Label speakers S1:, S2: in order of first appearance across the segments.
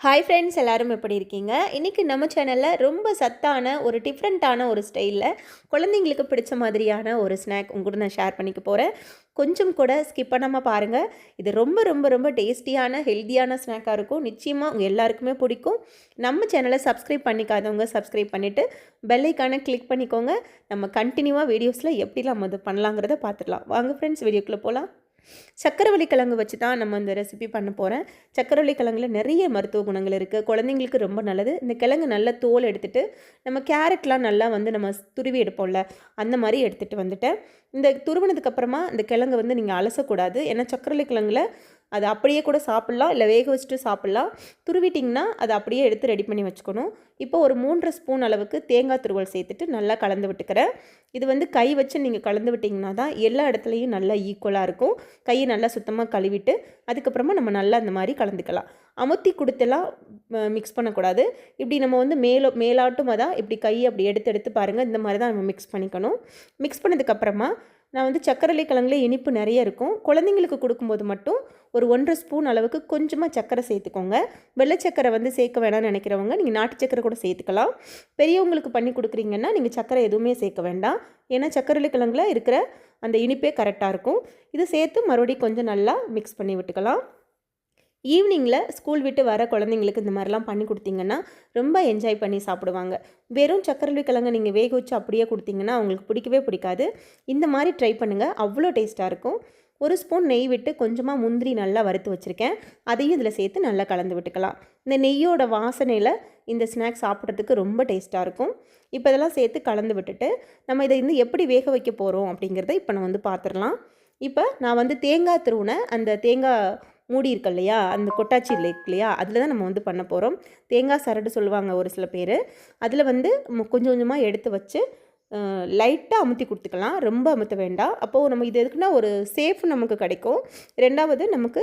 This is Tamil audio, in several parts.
S1: ஹாய் ஃப்ரெண்ட்ஸ் எல்லாரும் எப்படி இருக்கீங்க? இன்றைக்கி நம்ம சேனலில் ரொம்ப சத்தான ஒரு டிஃப்ரெண்ட்டான ஒரு ஸ்டைலில் குழந்தைங்களுக்கு பிடிச்ச மாதிரியான ஒரு ஸ்நாக் உங்கள்கிட்ட நான் ஷேர் பண்ணிக்க போகிறேன் கொஞ்சம் கூட ஸ்கிப் பண்ணாமல் பாருங்கள் இது ரொம்ப ரொம்ப ரொம்ப டேஸ்டியான ஹெல்த்தியான ஸ்நாக்காக இருக்கும். நிச்சயமாக உங்கள் எல்லாருக்குமே பிடிக்கும். நம்ம சேனலை சப்ஸ்கிரைப் பண்ணிக்காதவங்க சப்ஸ்கிரைப் பண்ணிவிட்டு பெல்லைக்கான கிளிக் பண்ணிக்கோங்க. நம்ம கண்டினியூவாக வீடியோஸில் எப்படிலாம் நம்ம பண்ணலாங்கிறத பார்த்துடலாம். வாங்க ஃப்ரெண்ட்ஸ் வீடியோக்குள்ளே போகலாம் சக்கரவள்ளி கிழங்கு வச்சு தான் நம்ம இந்த ரெசிபி பண்ண போகிறேன் சக்கரவள்ளி கிழங்குல நிறைய மருத்துவ குணங்கள் இருக்குது குழந்தைங்களுக்கு ரொம்ப நல்லது. இந்த கிழங்கு நல்ல தோல் எடுத்துகிட்டு நம்ம கேரட்லாம் நல்லா வந்து நம்ம துருவி எடுப்போம்ல அந்த மாதிரி எடுத்துகிட்டு வந்துட்டேன். இந்த துருவினதுக்கப்புறமா இந்த கிழங்கு வந்து நீங்கள் அலசக்கூடாது. ஏன்னா சக்கரவள்ளி கிழங்குல அது அப்படியே கூட சாப்பிட்லாம் இல்லை வேக வச்சுட்டு சாப்பிட்லாம். துருவிட்டிங்கன்னா அதை அப்படியே எடுத்து ரெடி பண்ணி வச்சுக்கணும். இப்போ ஒரு மூன்றரை ஸ்பூன் அளவுக்கு தேங்காய் துருவல் சேர்த்துட்டு நல்லா கலந்து விட்டுக்கிறேன். இது வந்து கை வச்சு நீங்கள் கலந்து விட்டிங்கன்னா தான் எல்லா இடத்துலையும் நல்லா ஈக்குவலாக இருக்கும். கையை நல்லா சுத்தமாக கழுவிட்டு அதுக்கப்புறமா நம்ம நல்லா அந்த மாதிரி கலந்துக்கலாம். அமுத்தி கொடுத்தெல்லாம் மிக்ஸ் பண்ணக்கூடாது. இப்படி நம்ம வந்து மேலோ மேலாட்டும் தான் இப்படி கையை அப்படி எடுத்து எடுத்து பாருங்கள் இந்த மாதிரி தான் நம்ம மிக்ஸ் பண்ணிக்கணும். மிக்ஸ் பண்ணதுக்கப்புறமா நான் வந்து சக்கரவள்ளி கிழங்குல இனிப்பு நிறைய இருக்கும். குழந்தைங்களுக்கு கொடுக்கும்போது மட்டும் ஒரு ஒன்றரை ஸ்பூன் அளவுக்கு கொஞ்சமாக சக்கரை சேர்த்துக்கோங்க. வெள்ளை சக்கரை வந்து சேர்க்க வேணாம்னு நினைக்கிறவங்க நீங்கள் நாட்டு சக்கரை கூட சேர்த்துக்கலாம். பெரியவங்களுக்கு பண்ணி கொடுக்குறீங்கன்னா நீங்கள் சக்கரை எதுவுமே சேர்க்க வேண்டாம். ஏன்னா சக்கரவள்ளி கிழங்குல இருக்கிற அந்த இனிப்பே கரெக்டாக இருக்கும். இது சேர்த்து மறுபடியும் கொஞ்சம் நல்லா மிக்ஸ் பண்ணி விட்டுக்கலாம். ஈவினிங்கில் ஸ்கூல் விட்டு வர குழந்தைங்களுக்கு இந்த மாதிரிலாம் பண்ணி கொடுத்தீங்கன்னா ரொம்ப என்ஜாய் பண்ணி சாப்பிடுவாங்க. வெறும் சக்கரவள்ளி கிழங்கு நீங்கள் வேக வச்சு அப்படியே கொடுத்தீங்கன்னா அவங்களுக்கு பிடிக்கவே பிடிக்காது. இந்த மாதிரி ட்ரை பண்ணுங்கள் அவ்வளோ டேஸ்ட்டாக இருக்கும். ஒரு ஸ்பூன் நெய் விட்டு கொஞ்சமாக முந்திரி நல்லா வறுத்து வச்சுருக்கேன். அதையும் இதில் சேர்த்து நல்லா கலந்து விட்டுக்கலாம். இந்த நெய்யோட வாசனையில் இந்த ஸ்நாக்ஸ் சாப்பிட்றதுக்கு ரொம்ப டேஸ்ட்டாக இருக்கும். இப்போ இதெல்லாம் சேர்த்து கலந்து விட்டுட்டு நம்ம இதை வந்து எப்படி வேக வைக்க போகிறோம் அப்படிங்கிறத இப்போ நம்ம வந்து பார்த்துடலாம். இப்போ நான் வந்து தேங்காய் திருவுனை அந்த தேங்காய் மூடி இருக்கு இல்லையா? அந்த கொட்டாச்சி லேக் இல்லையா? அதில் தான் நம்ம வந்து பண்ண போகிறோம் தேங்காய் சரடு சொல்லுவாங்க ஒரு சில பேர். அதில் வந்து கொஞ்சம் கொஞ்சமாக எடுத்து வச்சு லைட்டாக அமுத்தி கொடுத்துக்கலாம். ரொம்ப அமுத்த வேண்டாம். அப்போது நம்ம இது எதுக்குன்னா ஒரு சேஃப் நமக்கு கிடைக்கும். ரெண்டாவது நமக்கு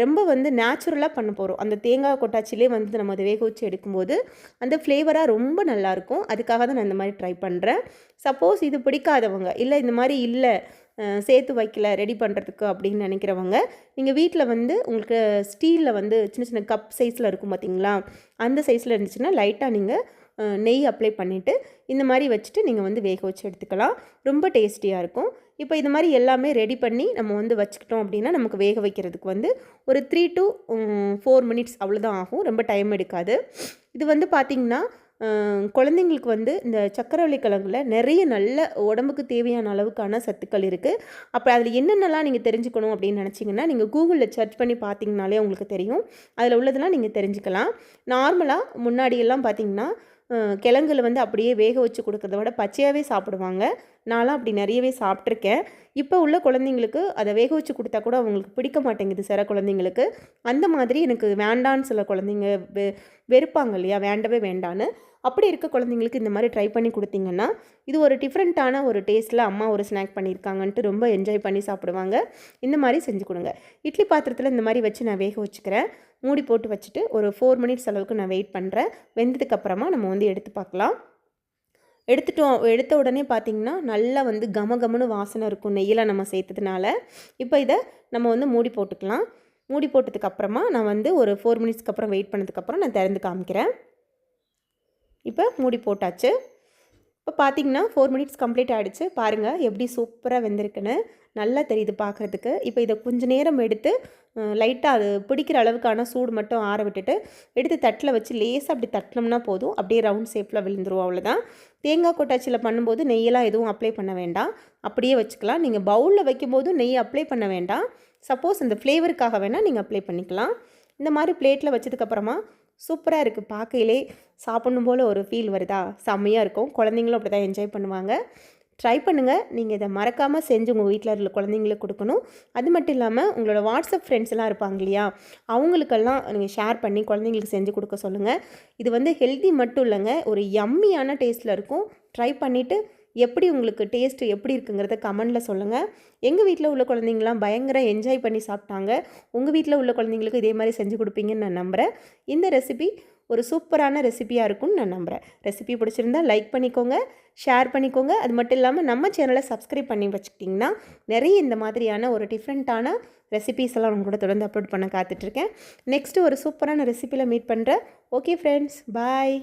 S1: ரொம்ப வந்து நேச்சுரலாக பண்ண போகிறோம் அந்த தேங்காய் கொட்டாச்சிலே வந்து நம்ம அதை வேக வச்சு எடுக்கும்போது அந்த ஃப்ளேவராக ரொம்ப நல்லாயிருக்கும் அதுக்காக தான் நான் இந்த மாதிரி ட்ரை பண்ணுறேன் சப்போஸ் இது பிடிக்காதவங்க இல்லை இந்த மாதிரி இல்லை சேர்த்து வைக்கல ரெடி பண்ணுறதுக்கு அப்படின்னு நினைக்கிறவங்க நீங்கள் வீட்டில் வந்து உங்களுக்கு ஸ்டீலில் வந்து சின்ன சின்ன கப் சைஸில் இருக்கும் பார்த்தீங்களா அந்த சைஸில் இருந்துச்சுன்னா லைட்டாக நீங்கள் நெய் அப்ளை பண்ணிவிட்டு இந்த மாதிரி வச்சுட்டு நீங்கள் வந்து வேக வச்சு எடுத்துக்கலாம். ரொம்ப டேஸ்டியாக இருக்கும். இப்போ இது மாதிரி எல்லாமே ரெடி பண்ணி நம்ம வந்து வச்சுக்கிட்டோம் அப்படின்னா நமக்கு வேக வைக்கிறதுக்கு வந்து ஒரு த்ரீ டு ஃபோர் மினிட்ஸ் அவ்வளோதான் ஆகும். ரொம்ப டைம் எடுக்காது. இது வந்து பார்த்திங்கன்னா குழந்தைங்களுக்கு வந்து இந்த சக்கரவள்ளி கிழங்குல நிறைய நல்ல உடம்புக்கு தேவையான அளவுக்கான சத்துக்கள் இருக்குது அப்போ அதில் என்னென்னலாம் நீங்கள் தெரிஞ்சுக்கணும் அப்படின்னு நினச்சிங்கன்னா நீங்கள் கூகுளில் சர்ச் பண்ணி பார்த்தீங்கனாலே உங்களுக்கு தெரியும். அதில் உள்ளதெல்லாம் நீங்கள் தெரிஞ்சுக்கலாம். நார்மலாக முன்னாடியெல்லாம் பார்த்தீங்கன்னா கிழங்குல வந்து அப்படியே வேக வச்சு கொடுக்குறத விட பச்சையாகவே சாப்பிடுவாங்க. நான்லாம் அப்படி நிறையவே சாப்பிட்ருக்கேன் இப்போ உள்ள குழந்தைங்களுக்கு அதை வேக வச்சு கொடுத்தா கூட அவங்களுக்கு பிடிக்க மாட்டேங்குது சில குழந்தைங்களுக்கு. அந்த மாதிரி எனக்கு வேண்டான்னு சில குழந்தைங்க வெ வெறுப்பாங்க இல்லையா? வேண்டவே வேண்டான்னு அப்படி இருக்க குழந்தைங்களுக்கு இந்த மாதிரி ட்ரை பண்ணி கொடுத்தீங்கன்னா இது ஒரு டிஃப்ரெண்ட்டான ஒரு டேஸ்ட்டில் அம்மா ஒரு ஸ்நாக் பண்ணியிருக்காங்கன்ட்டு ரொம்ப என்ஜாய் பண்ணி சாப்பிடுவாங்க. இந்த மாதிரி செஞ்சு கொடுங்க. இட்லி பாத்திரத்தில் இந்த மாதிரி வச்சு நான் வேக வச்சுக்கிறேன். மூடி போட்டு வச்சுட்டு ஒரு ஃபோர் மினிட்ஸ் அளவுக்கு நான் வெயிட் பண்ணுறேன் வெந்ததுக்கப்புறமா நம்ம வந்து எடுத்து பார்க்கலாம். எடுத்துட்டோம் எடுத்த உடனே பார்த்திங்கன்னா நல்லா வந்து கம கமனு வாசனை இருக்கும் நெய்யில் நம்ம சேர்த்ததுனால. இப்போ இதை நம்ம வந்து மூடி போட்டுக்கலாம். மூடி போட்டதுக்கப்புறமா நான் வந்து ஒரு ஃபோர் மினிட்ஸ்க்கு அப்புறம் வெயிட் பண்ணதுக்கப்புறம் நான் திறந்து காமிக்கிறேன். இப்போ மூடி போட்டாச்சு. இப்போ பார்த்தீங்கன்னா ஃபோர் மினிட்ஸ் கம்ப்ளீட் ஆகிடுச்சு பாருங்கள் எப்படி சூப்பராக வெந்திருக்குன்னு. நல்லா தெரியுது பார்க்குறதுக்கு. இப்போ இதை கொஞ்சம் நேரம் எடுத்து லைட்டாக அது பிடிக்கிற அளவுக்கான சூடு மட்டும் ஆற விட்டுட்டு எடுத்து தட்டில் வச்சு லேசாக அப்படி தட்டினோம்னா போதும். அப்படியே ரவுண்ட் ஷேப்பில் விழுந்துரும் அவ்வளோதான் தேங்காய் கொட்டாச்சியில் பண்ணும்போது நெய்யெல்லாம் எதுவும் அப்ளை பண்ண வேண்டாம். அப்படியே வச்சுக்கலாம். நீங்கள் பவுலில் வைக்கும்போது நெய் அப்ளை பண்ண வேண்டாம். சப்போஸ் அந்த ஃப்ளேவருக்காக வேணால் நீங்கள் அப்ளை பண்ணிக்கலாம். இந்த மாதிரி பிளேட்டில் வச்சதுக்கப்புறமா சூப்பராக இருக்குது பார்க்கையிலே சாப்பிடணும் போல் ஒரு ஃபீல் வருதா? செம்மையாக இருக்கும். குழந்தைங்களும் அப்படி தான் என்ஜாய் பண்ணுவாங்க. ட்ரை பண்ணுங்கள் நீங்கள் இதை மறக்காமல் செஞ்சு உங்கள் வீட்டில் இருக்கிற குழந்தைங்களுக்கு கொடுக்கணும். அது மட்டும் இல்லாமல் உங்களோட வாட்ஸ்அப் ஃப்ரெண்ட்ஸ் எல்லாம் இருப்பாங்க இல்லையா? அவங்களுக்கெல்லாம் நீங்கள் ஷேர் பண்ணி குழந்தைங்களுக்கு செஞ்சு கொடுக்க சொல்லுங்கள் இது வந்து ஹெல்த்தி மட்டும் இல்லைங்க. ஒரு யம்மியான டேஸ்ட்டில் இருக்கும். ட்ரை பண்ணிவிட்டு எப்படி உங்களுக்கு டேஸ்ட்டு எப்படி இருக்குங்கிறத கமெண்டில் சொல்லுங்கள் எங்கள் வீட்டில் உள்ள குழந்தைங்களாம் பயங்கர என்ஜாய் பண்ணி சாப்பிட்டாங்க. உங்கள் வீட்டில் உள்ள குழந்தைங்களுக்கு இதே மாதிரி செஞ்சு கொடுப்பீங்கன்னு நான் நம்புகிறேன் இந்த ரெசிபி ஒரு சூப்பரான ரெசிபியாக இருக்கும்னு நான் நம்புகிறேன் ரெசிபி பிடிச்சிருந்தா லைக் பண்ணிக்கோங்க ஷேர் பண்ணிக்கோங்க. அது மட்டும் இல்லாமல் நம்ம சேனலை சப்ஸ்கிரைப் பண்ணி வச்சுக்கிட்டிங்கன்னா நிறைய இந்த மாதிரியான ஒரு டிஃப்ரெண்ட்டான ரெசிபீஸ் எல்லாம் உங்களோட தொடர்ந்து அப்லோட் பண்ண காத்துட்ருக்கேன் நெக்ஸ்ட்டு ஒரு சூப்பரான ரெசிபியில் மீட் பண்ணுறேன் ஓகே ஃப்ரெண்ட்ஸ் பாய்